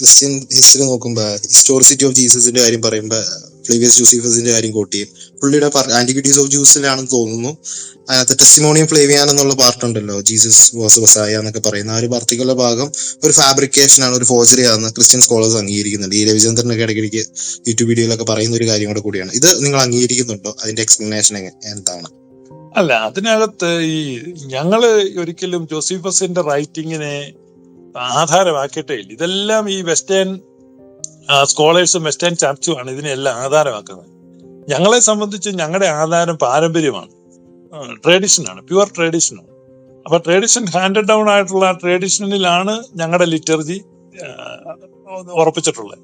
Christian history നോക്കുമ്പോൾ historicity of ജീസസിന്റെ കാര്യം പറയുമ്പോൾ ഫ്ലേവിയസ് ജൂസിഫസിന്റെ കാര്യം കോട്ട് ചെയ്യും. പുള്ളിയുടെ ആന്റിക്വിറ്റീസ് ഓഫ് ജൂസിലാണെന്ന് തോന്നുന്നു. അതിനകത്ത് ടെസ്റ്റിമോണിയം ഫ്ലേവിയാൻ എന്നുള്ള പാർട്ട് ഉണ്ടല്ലോ. ജീസസ് വാസ് വസായ എന്നൊക്കെ പറയുന്ന ആ ഒരു പർട്ടിക്കുലർ ഭാഗം ഒരു ഫാബ്രിക്കേഷൻ ആണ് ഒരു ഫോർജറി ആണെന്ന് ക്രിസ്ത്യൻ സ്കോളേഴ്സ് അംഗീകരിക്കുന്നുണ്ട്. ഈ രവിചന്ദ്രനൊക്കെ ഇടയ്ക്കിടയ്ക്ക് യൂട്യൂബ് വീഡിയോയിലൊക്കെ പറയുന്ന ഒരു കാര്യം കൂടെ കൂടിയാണ്. ഇത് നിങ്ങൾ അംഗീകരിക്കുന്നുണ്ടോ? അതിന്റെ എക്സ്പ്ലനേഷൻ എന്താണ്? അല്ല അതിനകത്ത് ഈ ഞങ്ങൾ ഒരിക്കലും ജോസിഫസിന്റെ റൈറ്റിങ്ങിനെ ആധാരമാക്കിയിട്ടേ ഇല്ല. ഇതെല്ലാം ഈ വെസ്റ്റേൺ സ്കോളേഴ്സും വെസ്റ്റേൺ ചർച്ചുമാണ് ഇതിനെല്ലാം ആധാരമാക്കുന്നത്. ഞങ്ങളെ സംബന്ധിച്ച് ഞങ്ങളുടെ ആധാരം പാരമ്പര്യമാണ്. ട്രഡീഷനാണ് പ്യുവർ ട്രഡീഷനാണ് അപ്പൊ ട്രഡീഷൻ ഹാൻഡ് ഡൗൺ ആയിട്ടുള്ള ട്രഡീഷനിലാണ് ഞങ്ങളുടെ ലിറ്റർജി ഉറപ്പിച്ചിട്ടുള്ളത്.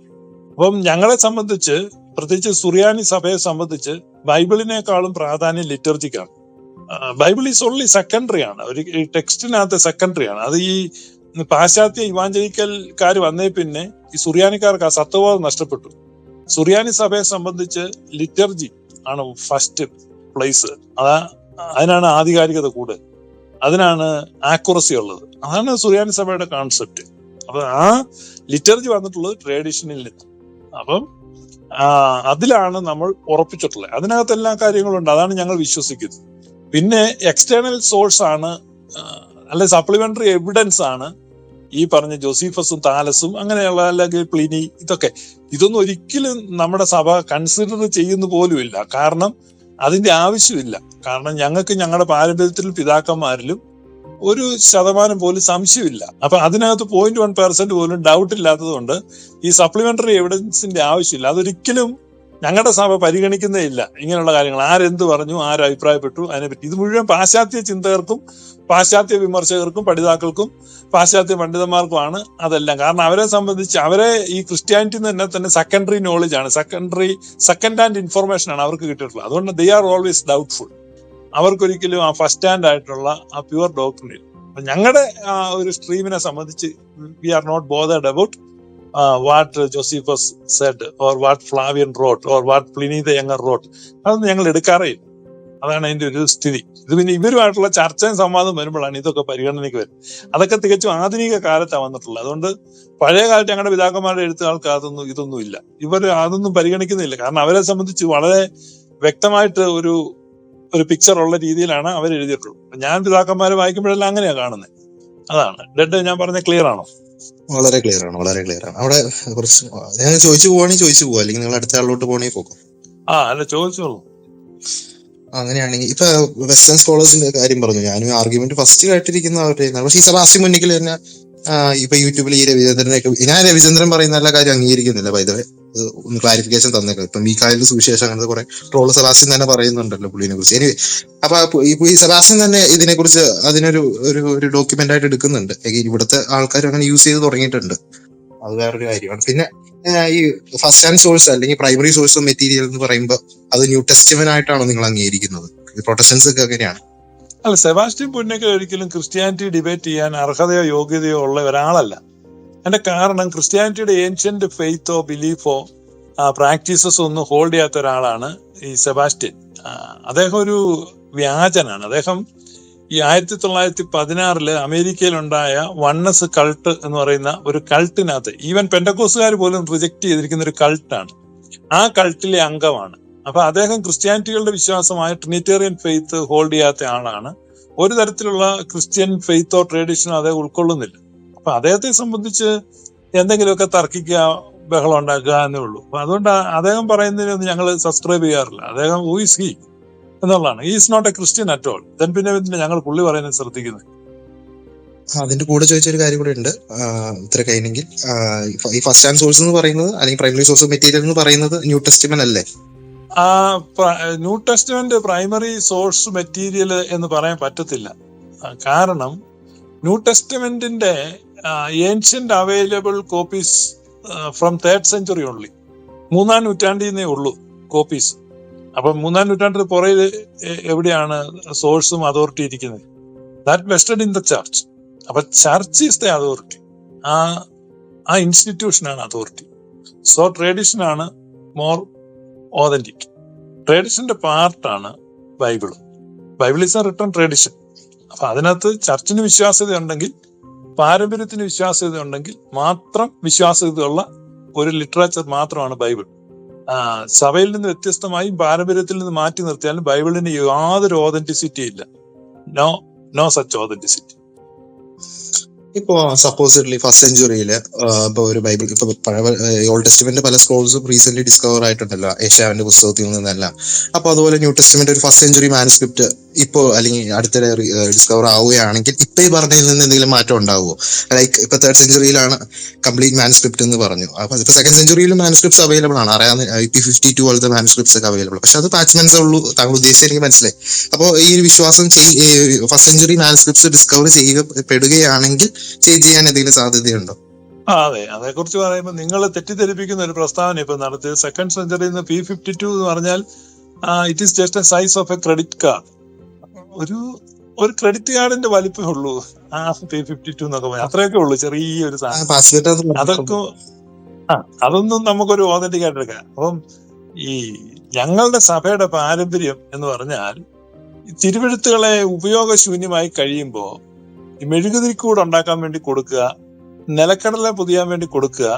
അപ്പം ഞങ്ങളെ സംബന്ധിച്ച് പ്രത്യേകിച്ച് സുറിയാനി സഭയെ സംബന്ധിച്ച് ബൈബിളിനേക്കാളും പ്രാധാന്യം ലിറ്റർജിക്കാണ് ബൈബിൾ ഈസ് ഓൺലി സെക്കൻഡറി ആണ്. ഒരു ടെക്സ്റ്റിനകത്ത് സെക്കൻഡറി ആണ്. അത് ഈ പാശ്ചാത്യ ഇവാഞ്ചലിക്കൽക്കാർ വന്നേ പിന്നെ ഈ സുറിയാനിക്കാർക്ക് ആ സത്വബോധം നഷ്ടപ്പെട്ടു. സുറിയാനി സഭയെ സംബന്ധിച്ച് ലിറ്റർജി ആണ് ഫസ്റ്റ് പ്ലേസ് അതാ അതിനാണ് ആധികാരികത കൂടുതൽ. അതിനാണ് ആക്യുറസി ഉള്ളത്. അതാണ് സുറിയാനി സഭയുടെ കോൺസെപ്റ്റ് അപ്പൊ ആ ലിറ്റർജി വന്നിട്ടുള്ളത് ട്രഡീഷനിൽ നിന്ന്. അപ്പം അതിലാണ് നമ്മൾ ഉറപ്പിച്ചിട്ടുള്ളത്. അതിനകത്ത് എല്ലാ കാര്യങ്ങളും ഉണ്ട്. അതാണ് ഞങ്ങൾ വിശ്വസിക്കുന്നത്. പിന്നെ എക്സ്റ്റേണൽ സോഴ്സ് ആണ് അല്ലെ സപ്ലിമെന്ററി എവിഡൻസ് ആണ് ഈ പറഞ്ഞ ജോസീഫസും താലസും അങ്ങനെയുള്ള അല്ലെങ്കിൽ പ്ലിനി ഇതൊക്കെ ഇതൊന്നും ഒരിക്കലും നമ്മുടെ സഭ കൺസിഡർ ചെയ്യുന്ന പോലുമില്ല. കാരണം അതിന്റെ ആവശ്യമില്ല. കാരണം ഞങ്ങൾക്ക് ഞങ്ങളുടെ പാരമ്പര്യത്തിൽ പിതാക്കന്മാരിലും ഒരു ശതമാനം പോലും സംശയമില്ല. അപ്പൊ അതിനകത്ത് പോയിന്റ് വൺ പെർസെന്റ് പോലും ഡൗട്ട് ഇല്ലാത്തതുകൊണ്ട് ഈ സപ്ലിമെന്ററി എവിഡൻസിന്റെ ആവശ്യമില്ല. അതൊരിക്കലും ഞങ്ങളുടെ സഭ പരിഗണിക്കുന്നേ ഇല്ല. ഇങ്ങനെയുള്ള കാര്യങ്ങൾ. ആരെന്ത് പറഞ്ഞു ആര് അഭിപ്രായപ്പെട്ടു അതിനെപ്പറ്റി. ഇത് മുഴുവൻ പാശ്ചാത്യ ചിന്തകർക്കും പാശ്ചാത്യ വിമർശകർക്കും പഠിതാക്കൾക്കും പാശ്ചാത്യ പണ്ഡിതന്മാർക്കുമാണ് അതെല്ലാം. കാരണം അവരെ സംബന്ധിച്ച് അവരെ ഈ ക്രിസ്ത്യാനിറ്റി തന്നെ തന്നെ സെക്കൻഡറി നോളജ് ആണ്. സെക്കൻഡറി സെക്കൻഡ് ഹാൻഡ് ഇൻഫർമേഷൻ ആണ് അവർക്ക് കിട്ടിയിട്ടുള്ളത്. അതുകൊണ്ട് ദേ ആർ ഓൾവേസ് ഡൗട്ട്ഫുൾ അവർക്കൊരിക്കലും ആ ഫസ്റ്റ് ഹാൻഡ് ആയിട്ടുള്ള ആ പ്യുവർ ഡോക്ടറിൽ ഞങ്ങളുടെ ആ ഒരു സ്ട്രീമിനെ സംബന്ധിച്ച് we are not bothered about what Josephus said or what Flavian wrote or what Pliny younger wrote അതൊന്നും ഞങ്ങൾ എടുക്കാറേ ഇല്ല അതാണ് അതിന്റെ ഒരു സ്ഥിതി. ഇത് പിന്നെ ഇവരുമായിട്ടുള്ള ചർച്ചയും സംവാദം വരുമ്പോഴാണ് ഇതൊക്കെ പരിഗണനയ്ക്ക് വരുന്നത്. അതൊക്കെ തികച്ചും ആധുനിക കാലത്താണ് വന്നിട്ടുള്ളത്. അതുകൊണ്ട് പഴയ കാലത്ത് ഞങ്ങളുടെ പിതാക്കന്മാരുടെ എഴുത്തുകാർക്ക് അതൊന്നും ഇതൊന്നും ഇല്ല. ഇവർ അതൊന്നും പരിഗണിക്കുന്നില്ല. കാരണം അവരെ സംബന്ധിച്ച് വളരെ വ്യക്തമായിട്ട് ഒരു ഒരു പിക്ചർ ഉള്ള രീതിയിലാണ് അവർ എഴുതിയിട്ടുള്ളത് ഞാൻ പിതാക്കന്മാരെ വായിക്കുമ്പോഴെല്ലാം അങ്ങനെയാണ് കാണുന്നത്. അതാണ്. ഡെഡ് ഞാൻ പറഞ്ഞ ക്ലിയർ ആണോ? വളരെ ക്ലിയർ ആണ് വളരെ ക്ലിയർ ആണ്. അവിടെ കുറച്ച് ഞാൻ ചോദിച്ചു പോവാണെങ്കിൽ ചോദിച്ചു പോവാ അല്ലെങ്കിൽ നിങ്ങൾ അടുത്ത ആളിലോട്ട് പോകണമെങ്കിൽ പോകും ആ അല്ല ചോദിച്ചോളൂ. അങ്ങനെയാണെങ്കിൽ ഇപ്പൊ വെസ്റ്റേൺ സ്കോളേഴ്സിന്റെ കാര്യം പറഞ്ഞു ഞാനും ആർഗ്യുമെന്റ് ഫസ്റ്റ് കേട്ടിരിക്കുന്ന അവരുടെ പക്ഷേ ഈ സബാസി മുന്നിക്കൽ തന്നെ ഇപ്പൊ യൂട്യൂബിൽ ഈ രവിചന്ദ്രനെ ഞാൻ രവിചന്ദ്രൻ പറയുന്ന എല്ലാ കാര്യം അംഗീകരിക്കുന്നില്ല വൈദവേ ഒന്ന് ക്ലാരിഫിക്കേഷൻ തന്നേക്കാം. ഇപ്പൊ മീക്കാലിന്റെ സുവിശേഷം അങ്ങനത്തെ കുറെ ട്രോൾ സെബാസ്റ്റ്യൻ തന്നെ പറയുന്നുണ്ടല്ലോ പുള്ളിനെ കുറിച്ച്. എനിവേ അപ്പൊ ഈ സെബാസ്റ്റ്യൻ തന്നെ ഇതിനെ കുറിച്ച് അതിനൊരു ഒരു ഒരു ഡോക്യുമെന്റ് ആയിട്ട് എടുക്കുന്നുണ്ട്. ഇവിടുത്തെ ആൾക്കാർ അങ്ങനെ യൂസ് ചെയ്ത് തുടങ്ങിയിട്ടുണ്ട്. അത് വേറൊരു കാര്യമാണ്. പിന്നെ ഈ ഫസ്റ്റ് ഹാൻഡ് സോഴ്സ് അല്ലെങ്കിൽ പ്രൈമറി സോഴ്സ് ഓഫ് മെറ്റീരിയൽ എന്ന് പറയുമ്പോൾ അത് ന്യൂ ടെസ്റ്റിമൻ ആയിട്ടാണോ നിങ്ങൾ അംഗീകരിക്കുന്നത്. പ്രൊട്ടക്ഷൻസ് ഒക്കെ എങ്ങനെയാണ് അല്ല സെബാസ്റ്റ്യൻ പുന്നക്കൽ ഒരിക്കലും ക്രിസ്ത്യാനിറ്റി ഡിബേറ്റ് ചെയ്യാൻ അർഹതയോ യോഗ്യതയോ ഉള്ള ഒരാളല്ല. എന്റെ കാരണം ക്രിസ്ത്യാനിറ്റിയുടെ ഏൻഷ്യന്റ് ഫെയ്ത്തോ ബിലീഫോ പ്രാക്ടീസസ് ഒന്നും ഹോൾഡ് ചെയ്യാത്ത ഒരാളാണ് ഈ സെബാസ്റ്റ്യൻ. അദ്ദേഹം ഒരു വ്യാജനാണ്. അദ്ദേഹം ഈ ആയിരത്തി തൊള്ളായിരത്തി പതിനാറിൽ അമേരിക്കയിലുണ്ടായ വണ്ണസ് കൾട്ട് എന്ന് പറയുന്ന ഒരു കൾട്ടിനകത്ത് ഈവൻ പെൻഡക്കോസുകാർ പോലും റിജക്ട് ചെയ്തിരിക്കുന്ന ഒരു കൾട്ടാണ് ആ കൾട്ടിലെ അംഗമാണ്. അപ്പൊ അദ്ദേഹം ക്രിസ്ത്യാനിറ്റികളുടെ വിശ്വാസമായ ട്രിനിറ്റേറിയൻ ഫെയ്ത്ത് ഹോൾഡ് ചെയ്യാത്ത ആളാണ്. ഒരു തരത്തിലുള്ള ക്രിസ്ത്യൻ ഫെയ്ത്തോ ട്രഡീഷനോ അദ്ദേഹം ഉൾക്കൊള്ളുന്നില്ല. അപ്പൊ അദ്ദേഹത്തെ സംബന്ധിച്ച് എന്തെങ്കിലുമൊക്കെ തർക്കിക്കുക ബഹളം ഉണ്ടാക്കുക എന്നേ ഉള്ളൂ. അപ്പൊ അതുകൊണ്ട് അദ്ദേഹം പറയുന്നതിനൊന്നും ഞങ്ങൾ സബ്സ്ക്രൈബ് ചെയ്യാറില്ല. അദ്ദേഹം ഹൂ ഇസ് ഹി എന്നുള്ളതാണ്. Is not a Christian at all then പിന്നെ പിന്നെ ഞങ്ങൾ പുള്ളി പറയുന്നത് ശ്രദ്ധിക്കുന്നത്? അതിന്റെ കൂടെ ചോദിച്ചൊരു കാര്യം കൂടെ ഉണ്ട്. ഇത്ര കഴിഞ്ഞെങ്കിൽ ഈ ഫസ്റ്റ് ഹാൻഡ് സോഴ്സ് എന്ന് പറയുന്നത് അല്ലെങ്കിൽ പ്രൈമറി സോഴ്സ് മെറ്റീരിയൽ എന്ന് പറയുന്നത് ന്യൂ ടെസ്റ്റ്മെന്റ് അല്ലേ? ആ New Testament primary source material എന്ന് പറയാൻ പറ്റത്തില്ല. കാരണം new ടെസ്റ്റ്മെന്റിന്റെ ancient available copies from third century only മൂന്നാം നൂറ്റാണ്ടിൽ നിന്നേ ഉള്ളൂ കോപ്പീസ് അപ്പൊ മൂന്നാം നൂറ്റാണ്ടിന് പുറയിൽ എവിടെയാണ് സോഴ്സും അതോറിറ്റി ഇരിക്കുന്നത്? That vested in the church അപ്പൊ ചർച്ച് ഈസ് ദ അതോറിറ്റി ആ ആ ഇൻസ്റ്റിറ്റ്യൂഷനാണ് അതോറിറ്റി സോ ട്രേഡിഷൻ ആണ് മോർ ഓതന്റിക് ട്രഡീഷന്റെ പാർട്ടാണ് Bible Bible is a written tradition അപ്പൊ അതിനകത്ത് ചർച്ചിന് വിശ്വാസ്യത ഉണ്ടെങ്കിൽ പാരമ്പര്യത്തിന് വിശ്വാസ്യത ഉണ്ടെങ്കിൽ മാത്രം വിശ്വാസ്യതയുള്ള ഒരു ലിറ്ററേച്ചർ മാത്രമാണ് ബൈബിൾ. സഭയിൽ നിന്ന് വ്യത്യസ്തമായി പാരമ്പര്യത്തിൽ നിന്ന് മാറ്റി നിർത്തിയാലും ബൈബിളിന് യാതൊരു ഓതന്റിസിറ്റി ഇല്ല. നോ നോ സച്ച് ഓതന്റിസിറ്റി ഇപ്പോ സപ്പോസിറ്റ്ലി ഫസ്റ്റ് സെഞ്ചുറിയിൽ ഇപ്പൊ ഒരു ബൈബിൾ ഇപ്പൊ ഓൾഡ് ടെസ്റ്റ്മെന്റ് പല സ്ക്രോൾസും റീസെന്റ് ഡിസ്കവർ ആയിട്ടുണ്ടല്ലോ ഏഷ്യാവിന്റെ പുസ്തകത്തിൽ നിന്നെല്ലാം. അപ്പൊ അതുപോലെ ന്യൂ ടെസ്റ്റ്മെന്റ് ഒരു ഫസ്റ്റ് സെഞ്ചുറി മാനുസ്ക്രിപ്റ്റ് ഇപ്പോ അല്ലെങ്കിൽ അടുത്തിടെ ഡിസ്കവർ ആവുകയാണെങ്കിൽ ഇപ്പൊ ഈ പറഞ്ഞതിൽ നിന്ന് എന്തെങ്കിലും മാറ്റം ഉണ്ടാവുമോ? ലൈക്ക് ഇപ്പൊ തേർഡ് സെഞ്ചുറിയിലാണ് കംപ്ലീറ്റ് മാനുസ്ക്രിപ്റ്റ് എന്ന് പറഞ്ഞു. അപ്പൊ ഇപ്പൊ സെക്കൻഡ് സെഞ്ചുറിയിലും മാനുസ്ക്രിപ്റ്റ്സ് അവൈലബിൾ ആണ്. അറിയാവുന്ന പി ഫിഫ്റ്റി ടു പോലത്തെ മാനുസ്ക്രിപ്റ്റ്സ് ഒക്കെ അവൈലബിൾ പക്ഷെ അത് പാച്ച്മെന്റ്സ് ഉള്ളൂ. താങ്കൾ ഉദ്ദേശിച്ചത് എനിക്ക് മനസ്സിലായി. അപ്പോൾ ഈ ഒരു വിശ്വാസം ഫസ്റ്റ് സെഞ്ചുറി മാനുസ്ക്രിപ്റ്റ്സ് ഡിസ്കവർ ചെയ്യപ്പെടുകയാണെങ്കിൽ ചേഞ്ച് ചെയ്യാൻ എന്തെങ്കിലും സാധ്യതയുണ്ടോ? അതെ. അതേക്കുറിച്ച് പറയുമ്പോൾ നിങ്ങൾ തെറ്റിദ്ധരിപ്പിക്കുന്ന ഒരു പ്രസ്താവന ഇപ്പൊ നടത്തിയത് സെക്കൻഡ് സെഞ്ചുറിയിൽ നിന്ന് പി ഫിഫ്റ്റി ടു എന്ന് പറഞ്ഞാൽ it is just a size of a credit card ഒരു ഒരു ക്രെഡിറ്റ് കാർഡിന്റെ വലിപ്പമേ ഉള്ളൂ. ആ പേ ഫിഫ്റ്റി ടു എന്നൊക്കെ പറഞ്ഞാൽ അത്രയൊക്കെ ഉള്ളൂ ചെറിയൊരു സാധനം. അതൊക്കെ ആ അതൊന്നും നമുക്കൊരു ഓതന്റിക് ആയിട്ട് എടുക്കാം. അപ്പം ഈ ഞങ്ങളുടെ സഭയുടെ പാരമ്പര്യം എന്ന് പറഞ്ഞാൽ തിരുവെഴുത്തുകളെ ഉപയോഗശൂന്യമായി കഴിയുമ്പോൾ ഈ മെഴുകുതിരിക്കൂട് ഉണ്ടാക്കാൻ വേണ്ടി കൊടുക്കുക നിലക്കടല പൊതിയാൻ വേണ്ടി കൊടുക്കുക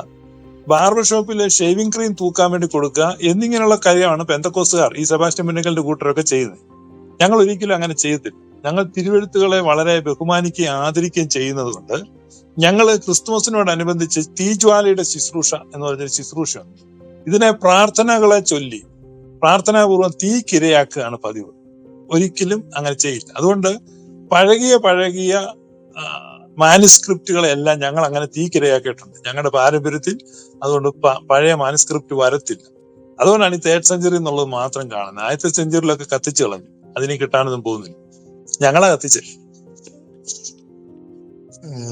ബാർബർ ഷോപ്പിലെ ഷേവിംഗ് ക്രീം തൂക്കാൻ വേണ്ടി കൊടുക്കുക എന്നിങ്ങനെയുള്ള കാര്യമാണ് പെന്തക്കോസുകാർ ഈ സെബാസ്റ്റ്യൻ മുന്നക്കലിന്റെ കൂട്ടരൊക്കെ ചെയ്യുന്നത്. ഞങ്ങൾ ഒരിക്കലും അങ്ങനെ ചെയ്യത്തില്ല. ഞങ്ങൾ തിരുവെഴുത്തുകളെ വളരെ ബഹുമാനിക്കുകയും ആദരിക്കുകയും ചെയ്യുന്നത് കൊണ്ട് ഞങ്ങൾ ക്രിസ്തുമസിനോടനുബന്ധിച്ച് തീജ്വാലയുടെ ശുശ്രൂഷ എന്ന് പറഞ്ഞൊരു ശുശ്രൂഷയുണ്ട്. ഇതിനെ പ്രാർത്ഥനകളെ ചൊല്ലി പ്രാർത്ഥനാപൂർവം തീക്കിരയാക്കുകയാണ് പതിവ്. ഒരിക്കലും അങ്ങനെ ചെയ്യില്ല. അതുകൊണ്ട് പഴകിയ പഴകിയ മാനുസ്ക്രിപ്റ്റുകളെല്ലാം ഞങ്ങൾ അങ്ങനെ തീക്കിരയാക്കിയിട്ടുണ്ട് ഞങ്ങളുടെ പാരമ്പര്യത്തിൽ അതുകൊണ്ട് പഴയ മാനുസ്ക്രിപ്റ്റ് വരത്തില്ല. അതുകൊണ്ടാണ് ഈ തേർഡ് സെഞ്ചുറി എന്നുള്ളത് മാത്രം കാണുന്നത്. ആദ്യത്തെ സെഞ്ചുറിയിലൊക്കെ കത്തിച്ചു കളഞ്ഞു. അതിന് കിട്ടാനൊന്നും പോകുന്നില്ല. ഞങ്ങളാ കത്തിച്ച്.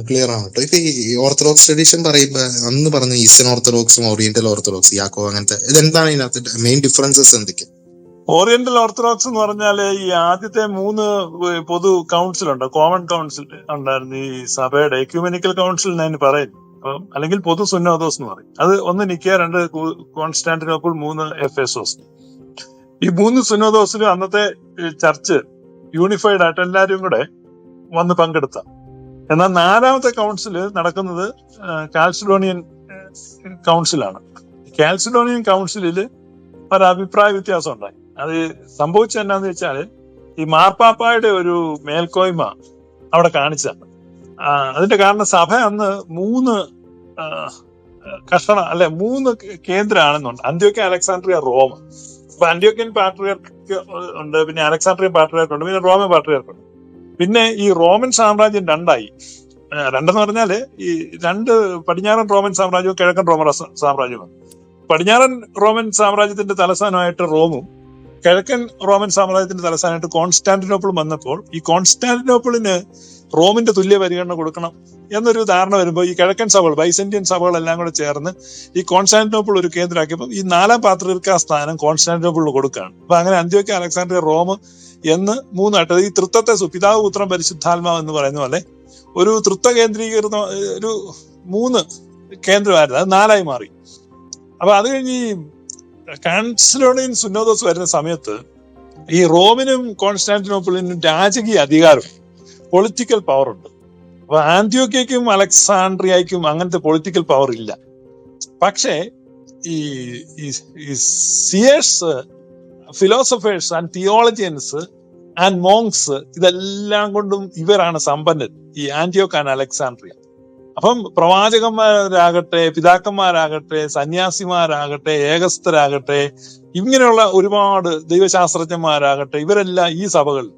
ക്ലിയർ ആണ് കേട്ടോ ഇപ്പൊ ഈ ഓർത്തഡോക്സ് ട്രഡീഷൻ പറയുമ്പോ അന്ന് പറഞ്ഞ ഈസ്റ്റേൺ ഓർത്തഡോക്സും ഓറിയന്റൽ ഓർത്തഡോക്സ് യാക്കോ അങ്ങനത്തെ ഇതെന്താണ് ഇതിനകത്ത് മെയിൻ ഡിഫറൻസസ് എന്തൊക്കെ ഓറിയന്റൽ ഓർത്തഡോക്സ് എന്ന് പറഞ്ഞാൽ ഈ ആദ്യത്തെ മൂന്ന് പൊതു കൗൺസിൽ ഉണ്ട്. കോമൺ കൗൺസിൽ ഉണ്ടായിരുന്നു ഈ സഭയുടെ. എക്യൂമെനിക്കൽ കൗൺസിൽ ഞാൻ പറയുന്നു അപ്പം അല്ലെങ്കിൽ പൊതു സുന്നോദോസ് എന്ന് പറയും. അത് ഒന്ന് നിക്കുക രണ്ട് കോൺസ്റ്റാന്റിനോപ്പിൾ മൂന്ന് എഫ് എസോസ് ഈ മൂന്ന് സുനോദോസിലും അന്നത്തെ ചർച്ച് യൂണിഫൈഡ് ആയിട്ട് എല്ലാവരും കൂടെ വന്ന് പങ്കെടുത്ത. എന്നാൽ നാലാമത്തെ കൗൺസിൽ നടക്കുന്നത് കാൽസിഡോണിയൻ കൗൺസിലാണ്. കാൽസിഡോണിയൻ കൗൺസിലിൽ ഒരു അഭിപ്രായ വ്യത്യാസം ഉണ്ടായി. അത് സംഭവിച്ചത് എന്നാന്ന് വെച്ചാൽ ഈ മാർപ്പാപ്പായുടെ ഒരു മേൽക്കോയ്മ അവിടെ കാണിച്ചതാണ്. അതിന്റെ കാരണം സഭ അന്ന് മൂന്ന് കഷണ അല്ലെ മൂന്ന് കേന്ദ്രമാണെന്നുണ്ട്. അന്ത്യോക്യ അലക്സാണ്ട്രിയ റോം അപ്പൊ അന്ത്യോക്യൻ പാട്രിയർക്ക് ഉണ്ട് പിന്നെ അലക്സാണ്ട്രിയൻ പാട്രിയർക്ക് ഉണ്ട് പിന്നെ റോമൻ പാട്രിയർക്ക് ഉണ്ട്. പിന്നെ ഈ റോമൻ സാമ്രാജ്യം രണ്ടായി. രണ്ടെന്ന് പറഞ്ഞാൽ ഈ രണ്ട് പടിഞ്ഞാറൻ റോമൻ സാമ്രാജ്യവും കിഴക്കൻ റോമൻ സാമ്രാജ്യവും പടിഞ്ഞാറൻ റോമൻ സാമ്രാജ്യത്തിന്റെ തലസ്ഥാനമായിട്ട് റോമും കിഴക്കൻ റോമൻ സാമ്രാജ്യത്തിന്റെ തലസ്ഥാനമായിട്ട് കോൺസ്റ്റാന്റിനോപ്പിൾ വന്നപ്പോൾ ഈ കോൺസ്റ്റാന്റിനോപ്പിളിന് റോമിന്റെ തുല്യ പരിഗണന കൊടുക്കണം എന്നൊരു ധാരണ വരുമ്പോൾ ഈ കിഴക്കൻ സഭകൾ ബൈസന്റിയൻ സഭകളെല്ലാം കൂടെ ചേർന്ന് ഈ കോൺസ്റ്റാന്റിനോപ്പിൾ ഒരു കേന്ദ്രമാക്കിയപ്പോൾ ഈ നാലാം പാത്രിക സ്ഥാനം കോൺസ്റ്റാന്റിനോപ്പിളിൽ കൊടുക്കുകയാണ്. അപ്പൊ അങ്ങനെ അന്ത്യോക്യ അലക്സാണ്ട്രിയ റോം എന്ന് മൂന്നായിട്ട് ഈ തൃത്വത്തെ പിതാവ് പുത്രം പരിശുദ്ധാത്മാവ് എന്ന് പറയുന്ന പോലെ ഒരു തൃത്വ കേന്ദ്രീകൃത ഒരു മൂന്ന് കേന്ദ്രമായിരുന്നു. അത് നാലായി മാറി. അപ്പൊ അത് കഴിഞ്ഞ് ഈ കാൻസിലോണിയൻ സുന്നോദോസ് വരുന്ന സമയത്ത് ഈ റോമിനും കോൺസ്റ്റാന്റിനോപ്പിളിനും രാജകീയ അധികാരം പൊളിറ്റിക്കൽ പവർ ഉണ്ട്. അപ്പൊ ആന്റിയോക്കയ്ക്കും അലക്സാണ്ട്രിയയ്ക്കും അങ്ങനത്തെ പൊളിറ്റിക്കൽ പവർ ഇല്ല. പക്ഷേ ഈ ഈ seers philosophers and theologians and monks ഇതെല്ലാം കൊണ്ടും ഇവരാണ് സമ്പന്നർ ഈ ആന്റിയോക്ക് ആൻഡ് അലക്സാണ്ട്രിയ. അപ്പം പ്രവാചകന്മാരാകട്ടെ പിതാക്കന്മാരാകട്ടെ സന്യാസിമാരാകട്ടെ ഏകസ്ഥരാകട്ടെ ഇങ്ങനെയുള്ള ഒരുപാട് ദൈവശാസ്ത്രജ്ഞന്മാരാകട്ടെ ഇവരെല്ലാം ഈ സഭകളിൽ.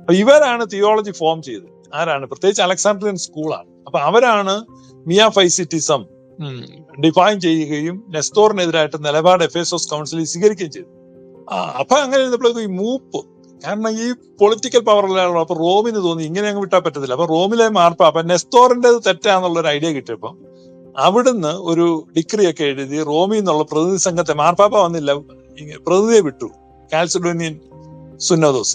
അപ്പൊ ഇവരാണ് തിയോളജി ഫോം ചെയ്തത്. ആരാണ്? പ്രത്യേകിച്ച് അലക്സാണ്ട്രിയൻ സ്കൂളാണ്. അപ്പൊ അവരാണ് മിയാഫൈസിറ്റിസം ഡിഫൈൻ ചെയ്യുകയും നെസ്തോറിനെതിരായിട്ട് നിലപാട് എഫേസോസ് കൗൺസിലിൽ സ്വീകരിക്കുകയും ചെയ്തു അപ്പൊ അങ്ങനെ ഇരുന്നപ്പോഴേക്കും ഈ മൂപ്പ് കാരണം ഈ പൊളിറ്റിക്കൽ പവറിലുള്ള അപ്പൊ റോമിന് തോന്നി ഇങ്ങനെ അങ്ങ് വിട്ടാൽ പറ്റത്തില്ല. അപ്പൊ റോമിലെ മാർപ്പ അപ്പൊ നെസ്തോറിന്റെ തെറ്റാന്നുള്ള ഒരു ഐഡിയ കിട്ടിയപ്പോ അവിടുന്ന് ഒരു ഡിഗ്രി ഒക്കെ എഴുതി റോമിൽ നിന്നുള്ള പ്രതിനിധി സംഘത്തെ മാർപ്പാപ്പ വന്നില്ല പ്രതിനിധിയെ വിട്ടു. കാൽസിഡോനിയൻ സുന്നോദോസ്.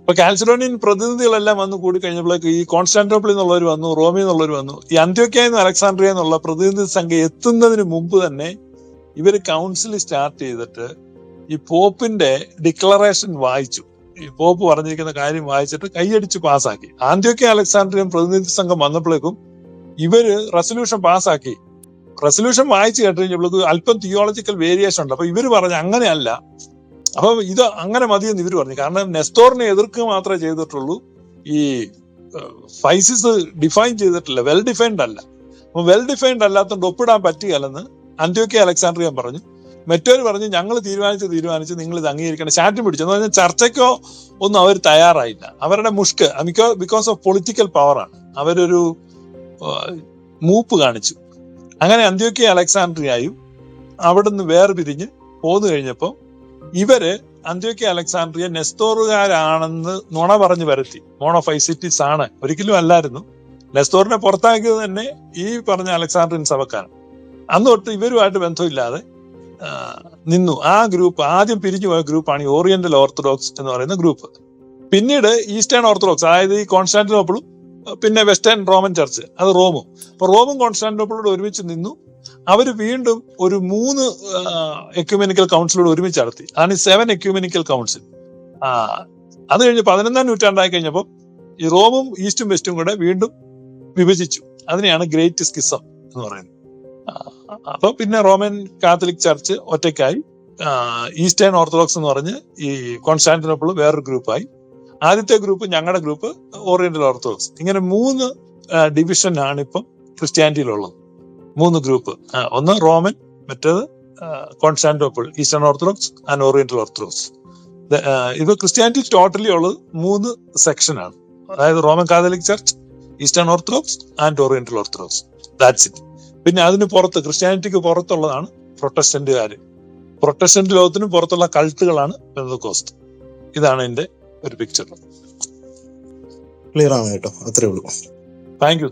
അപ്പൊ കാൽസിഡോണിയൻ പ്രതിനിധികളെല്ലാം വന്നു കൂടി കഴിഞ്ഞപ്പോഴേക്ക് ഈ കോൺസ്റ്റാന്റോപ്പിളിൽ നിന്നുള്ളവർ വന്നു റോമിൽ നിന്നുള്ളവർ വന്നു. ഈ അന്ത്യോക്യ നിന്ന് അലക്സാണ്ട്രിയ എന്നുള്ള പ്രതിനിധി സംഘം എത്തുന്നതിന് മുമ്പ് തന്നെ ഇവർ കൗൺസിൽ സ്റ്റാർട്ട് ചെയ്തിട്ട് ഈ പോപ്പിന്റെ ഡിക്ലറേഷൻ വായിച്ചു. പോപ്പ് പറഞ്ഞിരിക്കുന്ന കാര്യം വായിച്ചിട്ട് കൈയടിച്ച് പാസ്സാക്കി. ആന്ത്യോക്യ അലക്സാണ്ട്രിയൻ പ്രതിനിധി സംഘം വന്നപ്പോഴേക്കും ഇവർ റെസൊല്യൂഷൻ പാസ്സാക്കി. റെസൊല്യൂഷൻ വായിച്ചു കേട്ട് അല്പം തിയോളജിക്കൽ വേരിയേഷൻ ഉണ്ട്. അപ്പൊ ഇവർ പറഞ്ഞ അങ്ങനെയല്ല. അപ്പൊ ഇത് അങ്ങനെ മതിയെന്ന് ഇവർ പറഞ്ഞു. കാരണം നെസ്റ്റോറിനെ എതിർക്കുക മാത്രമേ ചെയ്തിട്ടുള്ളൂ. ഈ ഫൈസിസ് ഡിഫൈൻ ചെയ്തിട്ടില്ല. വെൽ ഡിഫൈൻഡ് അല്ല. വെൽ ഡിഫൈൻഡ് അല്ലാത്തതുകൊണ്ട് ഒപ്പിടാൻ പറ്റുകയല്ലെന്ന് അന്ത്യോക്കെ അലക്സാണ്ട്രിയൻ പറഞ്ഞു. മറ്റൊരു പറഞ്ഞു ഞങ്ങൾ തീരുമാനിച്ച് തീരുമാനിച്ച് നിങ്ങൾ ഇത് അംഗീകരിക്കണം. ചാറ്റും പിടിച്ചു. എന്ന് പറഞ്ഞാൽ ചർച്ചയ്ക്കോ ഒന്നും അവർ തയ്യാറായില്ല. അവരുടെ മുഷ്ക് ബിക്കോസ് ഓഫ് പൊളിറ്റിക്കൽ പവറാണ് അവരൊരു മൂപ്പ് കാണിച്ചു. അങ്ങനെ അന്ത്യോക്കിയ അലക്സാണ്ട്രിയായും അവിടുന്ന് വേർപിരിഞ്ഞ് പോന്നു കഴിഞ്ഞപ്പോൾ ഇവർ അന്ത്യോക്കിയ അലക്സാണ്ട്രിയ നെസ്തോറുകാരാണെന്ന് നുണ പറഞ്ഞു വരുത്തി. മോണോഫൈസിറ്റിസ് ആണ്. ഒരിക്കലും അല്ലായിരുന്നു. നെസ്തോറിനെ പുറത്താക്കിയത് തന്നെ ഈ പറഞ്ഞ അലക്സാണ്ട്രിയൻ സഭക്കാരൻ അന്ന് തൊട്ട് ഇവരുമായിട്ട് ബന്ധമില്ലാതെ നിന്നു. ആ ഗ്രൂപ്പ് ആദ്യം പിരിഞ്ഞു പോയ ഗ്രൂപ്പാണ് ഈ ഓറിയന്റൽ ഓർത്തഡോക്സ് എന്ന് പറയുന്ന ഗ്രൂപ്പ്. പിന്നീട് ഈസ്റ്റേൺ ഓർത്തഡോക്സ് അതായത് ഈ കോൺസ്റ്റാന്റിനോപ്പിളും പിന്നെ വെസ്റ്റേൺ റോമൻ ചർച്ച് അത് റോമും. അപ്പൊ റോമും കോൺസ്റ്റാന്റിനോപ്പിളോട് ഒരുമിച്ച് നിന്നു. അവർ വീണ്ടും ഒരു മൂന്ന് എക്യുമെനിക്കൽ കൗൺസിലോട് ഒരുമിച്ച് നടത്തി. അതാണ് സെവൻ എക്യുമെനിക്കൽ കൗൺസിൽ ആ അത് കഴിഞ്ഞ് പതിനൊന്നാം നൂറ്റാണ്ടായി കഴിഞ്ഞപ്പോൾ ഈ റോമും ഈസ്റ്റും വെസ്റ്റും കൂടെ വീണ്ടും വിഭജിച്ചു. അതിനെയാണ് ഗ്രേറ്റ് സ്കിസം എന്ന് പറയുന്നത്. അപ്പൊ പിന്നെ റോമൻ കാത്തലിക് ചർച്ച് ഒറ്റയ്ക്കായി. ഈസ്റ്റേൺ ഓർത്തഡോക്സ് എന്ന് പറഞ്ഞ് ഈ കോൺസ്റ്റാന്റിനോപ്പിൾ വേറൊരു ഗ്രൂപ്പായി. ആദ്യത്തെ ഗ്രൂപ്പ് ഞങ്ങളുടെ ഗ്രൂപ്പ് ഓറിയന്റൽ ഓർത്തഡോക്സ്. ഇങ്ങനെ മൂന്ന് ഡിവിഷൻ ആണ് ഇപ്പം ക്രിസ്ത്യാനിറ്റിയിലുള്ളത്. മൂന്ന് ഗ്രൂപ്പ്. ഒന്ന് റോമൻ മറ്റേത് Constantinople Eastern Orthodox and Oriental Orthodox. ഇത് ക്രിസ്ത്യാനിറ്റി ടോട്ടലി ഉള്ളത് മൂന്ന് സെക്ഷനാണ് അതായത് Roman Catholic church Eastern Orthodox and Oriental Orthodox. That's it പിന്നെ അതിന് പുറത്ത് ക്രിസ്ത്യാനിറ്റിക്ക് പുറത്തുള്ളതാണ് പ്രൊട്ടസ്റ്റന്റുകാർ പ്രൊട്ടസ്റ്റന്റ് ലോകത്തിന് പുറത്തുള്ള കൾട്ടുകളാണ് പെന്തക്കോസ്റ്റ് ഇതാണ് എന്റെ ഒരു പിക്ചർ ക്ലിയർ ആണ് കേട്ടോ. അത്രേ ഉള്ളൂ. Thank you